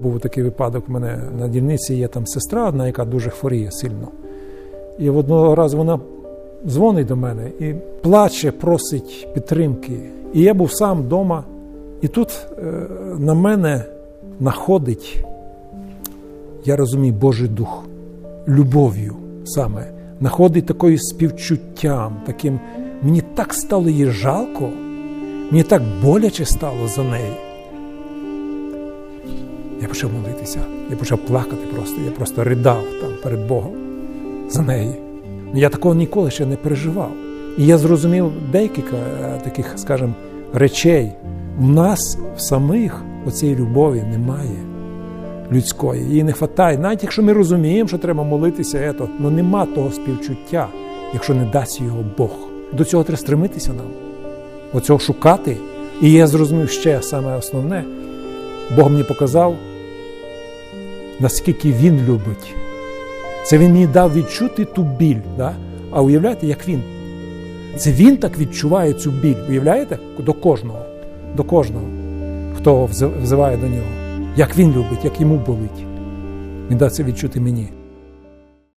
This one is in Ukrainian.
Був такий випадок у мене на дільниці є там сестра одна, яка дуже хворіє сильно. І одного разу вона дзвонить до мене і плаче, просить підтримки. І я був сам вдома, і тут е, на мене находить, я розумію, Божий Дух, любов'ю саме, находить такою співчуттям, таким. Мені так стало її жалко, мені так боляче стало за неї. Я почав молитися, я почав плакати просто, я просто ридав там перед Богом за неї. Ну, Я такого ніколи ще не переживав. І я зрозумів декілька е, таких, скажімо, речей. У нас в самих оцієї любові немає людської, її не вистачає. Навіть якщо ми розуміємо, що треба молитися, ето, ну нема того співчуття, якщо не дасть його Бог. До цього треба стремитися нам, оцього шукати. І я зрозумів ще саме основне. Бог мені показав, наскільки Він любить. Це Він мені дав відчути ту біль. Да? А уявляєте, як він? Це він так відчуває цю біль. Уявляєте? До кожного, до кожного, хто взиває до нього. Як він любить, як йому болить. Він дав це відчути мені.